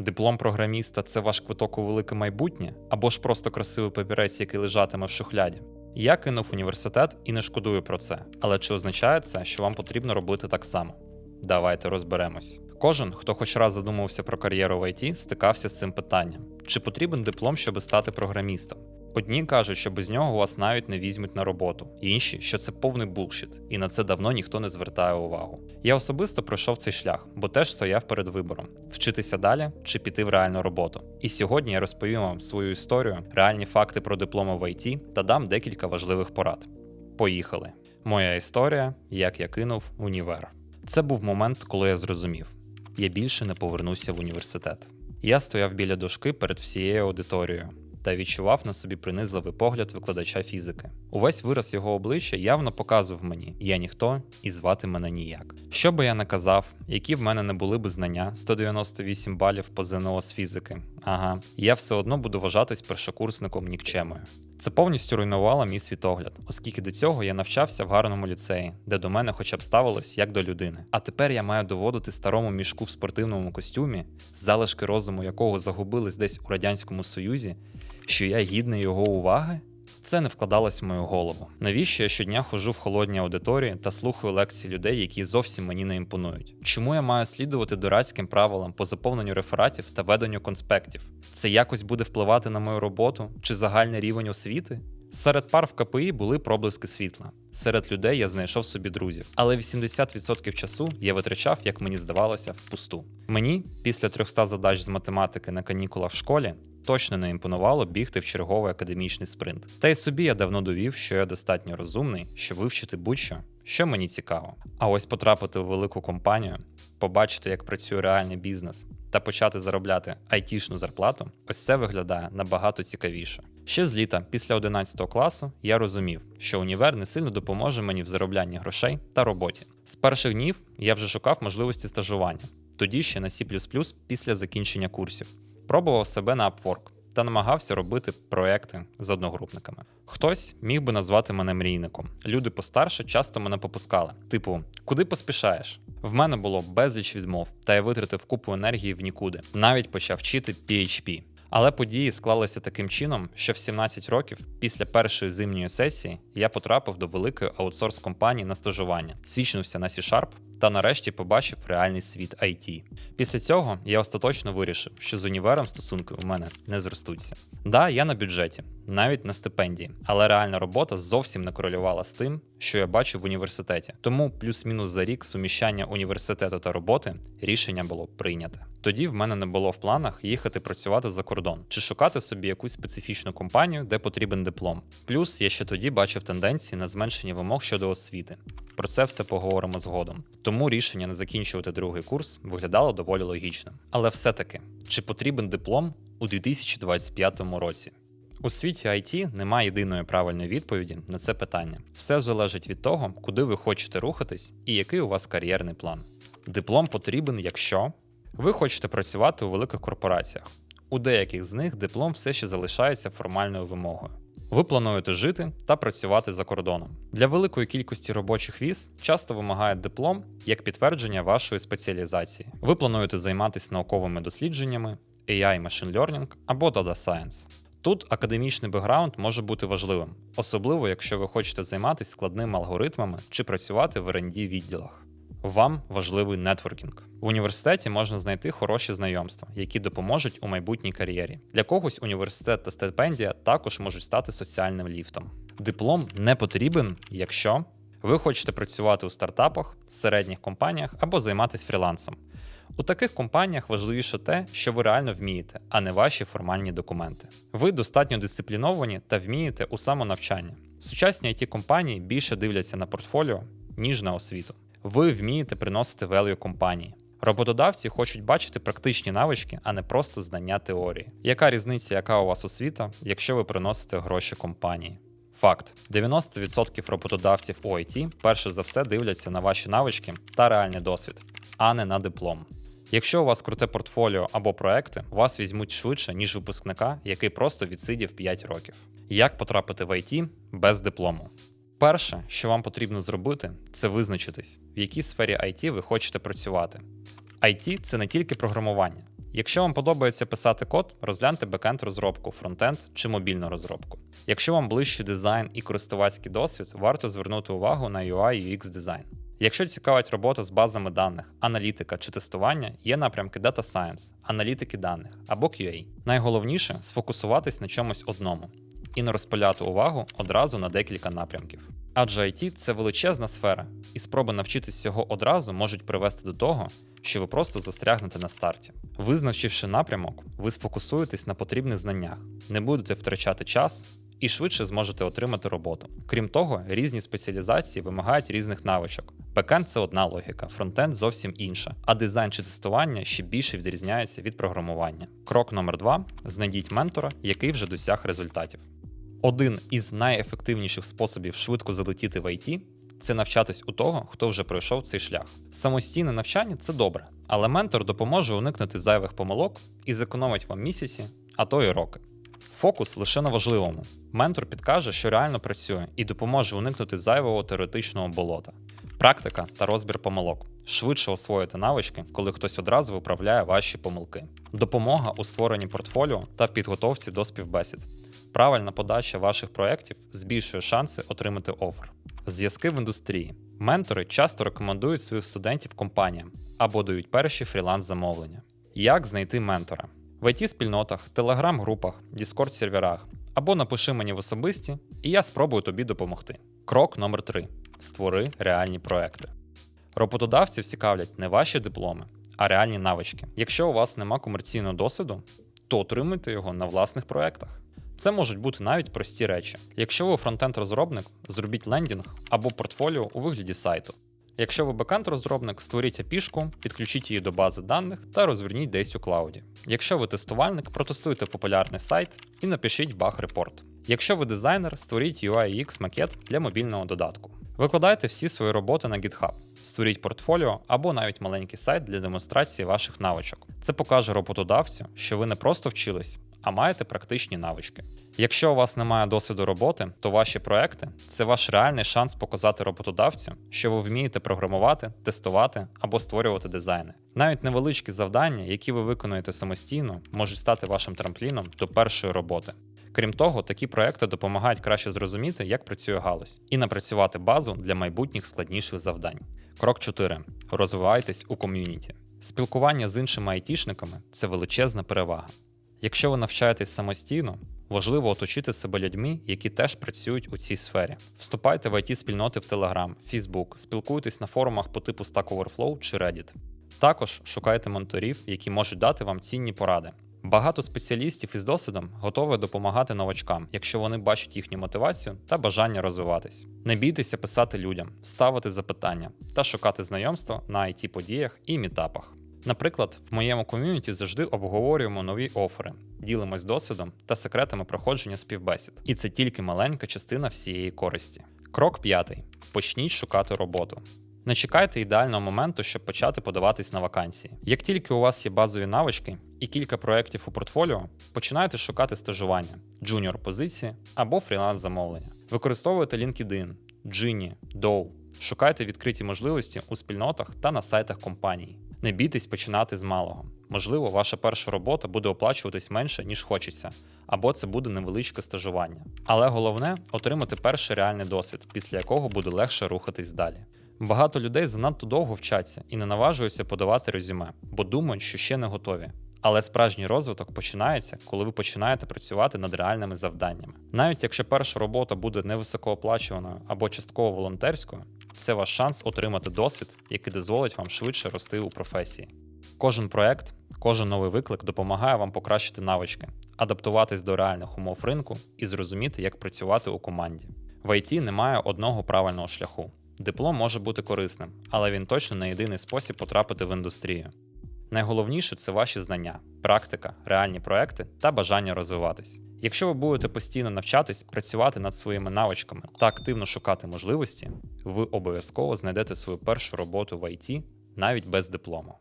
Диплом програміста це ваш квиток у велике майбутнє, або ж просто красивий папірець, який лежатиме в шухляді. Я кинув університет і не шкодую про це. Але чи означає це, що вам потрібно робити так само? Давайте розберемось. Кожен, хто хоч раз задумувався про кар'єру в ІТ, стикався з цим питанням: чи потрібен диплом, щоб стати програмістом? Одні кажуть, що без нього вас навіть не візьмуть на роботу, інші, що це повний булшіт, і на це давно ніхто не звертає увагу. Я особисто пройшов цей шлях, бо теж стояв перед вибором: вчитися далі чи піти в реальну роботу. І сьогодні я розповім вам свою історію, реальні факти про дипломи в ІТ та дам декілька важливих порад. Поїхали! Моя історія, як я кинув універ. Це був момент, коли я зрозумів: я більше не повернуся в університет. Я стояв біля дошки перед всією аудиторією та відчував на собі принизливий погляд викладача фізики. Увесь вираз його обличчя явно показував мені: я ніхто і звати мене ніяк. Що би я не казав, які в мене не були би знання, 198 балів по ЗНО з фізики. Ага, я все одно буду вважатись першокурсником нікчемою. Це повністю руйнувало мій світогляд, оскільки до цього я навчався в гарному ліцеї, де до мене хоча б ставилось як до людини. А тепер я маю доводити старому мішку в спортивному костюмі, залишки розуму якого загубились десь у радянському союзі, що я гідний його уваги. Це не вкладалось в мою голову. Навіщо я щодня ходжу в холодній аудиторії та слухаю лекції людей, які зовсім мені не імпонують? Чому я маю слідувати дурацьким правилам по заповненню рефератів та веденню конспектів? Це якось буде впливати на мою роботу чи загальний рівень освіти? Серед пар в КПІ були проблиски світла. Серед людей я знайшов собі друзів, але 80% часу я витрачав, як мені здавалося, впусту. Мені після 300 задач з математики на канікулах в школі точно не імпонувало бігти в черговий академічний спринт. Та й собі я давно довів, що я достатньо розумний, щоб вивчити будь-що, що мені цікаво. А ось потрапити в велику компанію, побачити, як працює реальний бізнес, та почати заробляти айтішну зарплату, ось це виглядає набагато цікавіше. Ще з літа, після 11 класу, я розумів, що універ не сильно допоможе мені в зароблянні грошей та роботі. З перших днів я вже шукав можливості стажування, тоді ще на C++ після закінчення курсів. Пробував себе на Upwork та намагався робити проекти з одногрупниками. Хтось міг би назвати мене мрійником. Люди постарше часто мене попускали. Типу, куди поспішаєш? В мене було безліч відмов, та я витратив купу енергії в нікуди. Навіть почав вчити PHP. Але події склалися таким чином, що в 17 років, після першої зимньої сесії, я потрапив до великої аутсорс компанії на стажування, свідчився на C-Sharp та нарешті побачив реальний світ IT. Після цього я остаточно вирішив, що з універом стосунки у мене не зростуться. Да, я на бюджеті, навіть на стипендії, але реальна робота зовсім не корелювала з тим, що я бачив в університеті. Тому плюс-мінус за рік суміщання університету та роботи рішення було прийняте. Тоді в мене не було в планах їхати працювати за кордон чи шукати собі якусь специфічну компанію, де потрібен диплом. Плюс я ще тоді бачив тенденції на зменшення вимог щодо освіти. Про це все поговоримо згодом. Тому рішення не закінчувати другий курс виглядало доволі логічним. Але все-таки, чи потрібен диплом у 2025 році? У світі IT немає єдиної правильної відповіді на це питання. Все залежить від того, куди ви хочете рухатись і який у вас кар'єрний план. Диплом потрібен, якщо ви хочете працювати у великих корпораціях. У деяких з них диплом все ще залишається формальною вимогою. Ви плануєте жити та працювати за кордоном. Для великої кількості робочих віз часто вимагає диплом як підтвердження вашої спеціалізації. Ви плануєте займатися науковими дослідженнями, AI Machine Learning або Data Science. Тут академічний бекграунд може бути важливим, особливо якщо ви хочете займатися складними алгоритмами чи працювати в R&D відділах. Вам важливий нетворкінг. В університеті можна знайти хороші знайомства, які допоможуть у майбутній кар'єрі. Для когось університет та стипендія також можуть стати соціальним ліфтом. Диплом не потрібен, якщо ви хочете працювати у стартапах, середніх компаніях або займатися фрілансом. У таких компаніях важливіше те, що ви реально вмієте, а не ваші формальні документи. Ви достатньо дисципліновані та вмієте у самонавчанні. Сучасні it компанії більше дивляться на портфоліо, ніж на освіту. Ви вмієте приносити велію компанії. Роботодавці хочуть бачити практичні навички, а не просто знання теорії. Яка різниця, яка у вас освіта, якщо ви приносите гроші компанії? Факт: 90% роботодавців у IT перше за все дивляться на ваші навички та реальний досвід, а не на диплом. Якщо у вас круте портфоліо або проекти, вас візьмуть швидше, ніж випускника, який просто відсидів 5 років. Як потрапити в IT без диплому? Перше, що вам потрібно зробити, це визначитись, в якій сфері IT ви хочете працювати. IT – це не тільки програмування, Якщо вам подобається писати код, розгляньте бекенд розробку, фронтенд чи мобільну розробку. Якщо вам ближче дизайн і користувацький досвід, варто звернути увагу на UI UX дизайн. Якщо цікавить робота з базами даних, аналітика чи тестування, є напрямки Data Science, аналітики даних або QA. Найголовніше сфокусуватись на чомусь одному і не розпиляти увагу одразу на декілька напрямків. Адже IT – це величезна сфера, і спроби навчитись всього одразу можуть привести до того, що ви просто застрягнете на старті. Визначивши напрямок, ви сфокусуєтесь на потрібних знаннях, не будете втрачати час і швидше зможете отримати роботу. Крім того, різні спеціалізації вимагають різних навичок. Бекенд – це одна логіка, фронтенд зовсім інша, а дизайн чи тестування ще більше відрізняється від програмування. Крок номер два: знайдіть ментора, який вже досяг результатів. Один із найефективніших способів швидко залетіти в IT – це навчатись у того, хто вже пройшов цей шлях. Самостійне навчання це добре, але ментор допоможе уникнути зайвих помилок і зекономить вам місяці, а то й роки. Фокус лише на важливому. Ментор підкаже, що реально працює, і допоможе уникнути зайвого теоретичного болота. Практика та розбір помилок. Швидше освоїти навички, коли хтось одразу виправляє ваші помилки. Допомога у створенні портфоліо та підготовці до співбесід. Правильна подача ваших проєктів збільшує шанси отримати офер. Зв'язки в індустрії. Ментори часто рекомендують своїх студентів компаніям або дають перші фріланс-замовлення. Як знайти ментора? В IT-спільнотах, телеграм-групах, Discord-серверах або напиши мені в особисті, і я спробую тобі допомогти. Крок номер 3 створи реальні проекти. Роботодавців цікавлять не ваші дипломи, а реальні навички. Якщо у вас нема комерційного досвіду, то отримуйте його на власних проектах. Це можуть бути навіть прості речі. Якщо ви фронтенд-розробник, зробіть лендінг або портфоліо у вигляді сайту. Якщо ви бекенд-розробник, створіть апішку, підключіть її до бази даних та розверніть десь у клауді. Якщо ви тестувальник, протестуйте популярний сайт і напишіть баг-репорт. Якщо ви дизайнер, створіть UI UX макет для мобільного додатку. Викладайте всі свої роботи на GitHub, створіть портфоліо або навіть маленький сайт для демонстрації ваших навичок. Це покаже роботодавцю, що ви не просто вчились, а маєте практичні навички. Якщо у вас немає досвіду роботи, то ваші проекти це ваш реальний шанс показати роботодавцю, що ви вмієте програмувати, тестувати або створювати дизайни. Навіть невеличкі завдання, які ви виконуєте самостійно, можуть стати вашим трампліном до першої роботи. Крім того, такі проекти допомагають краще зрозуміти, як працює галузь, і напрацювати базу для майбутніх складніших завдань. Крок 4. Розвивайтесь у ком'юніті. Спілкування з іншими айтішниками це величезна перевага. Якщо ви навчаєтесь самостійно, важливо оточити себе людьми, які теж працюють у цій сфері. Вступайте в it спільноти в Telegram, Facebook, спілкуйтесь на форумах по типу Stack Overflow чи Reddit. Також шукайте менторів, які можуть дати вам цінні поради. Багато спеціалістів із досвідом готові допомагати новачкам, якщо вони бачать їхню мотивацію та бажання розвиватись. Не бійтеся писати людям, ставити запитання та шукати знайомства на it подіях і мітапах. Наприклад, в моєму ком'юніті завжди обговорюємо нові офери, ділимось досвідом та секретами проходження співбесід. І це тільки маленька частина всієї користі. Крок п'ятий: почніть шукати роботу. Не чекайте ідеального моменту, щоб почати подаватись на вакансії. Як тільки у вас є базові навички і кілька проєктів у портфоліо, починайте шукати стажування, джуніор позиції або фріланс замовлення. Використовуйте LinkedIn, Gini, Dow. Шукайте відкриті можливості у спільнотах та на сайтах компаній. Не бійтесь починати з малого. Можливо, ваша перша робота буде оплачуватись менше, ніж хочеться, або це буде невеличке стажування. Але головне отримати перший реальний досвід, після якого буде легше рухатись далі. Багато людей занадто довго вчаться і не наважуються подавати резюме, бо думають, що ще не готові. Але справжній розвиток починається, коли ви починаєте працювати над реальними завданнями. Навіть якщо перша робота буде невисокооплачуваною або частково волонтерською, це ваш шанс отримати досвід, який дозволить вам швидше рости у професії. Кожен проект, кожен новий виклик допомагає вам покращити навички, адаптуватись до реальних умов ринку і зрозуміти, як працювати у команді. В IT немає одного правильного шляху. Диплом може бути корисним, але він точно не єдиний спосіб потрапити в індустрію. Найголовніше це ваші знання, практика, реальні проекти та бажання розвиватись. Якщо ви будете постійно навчатись, працювати над своїми навичками та активно шукати можливості, ви обов'язково знайдете свою першу роботу в IT навіть без диплому.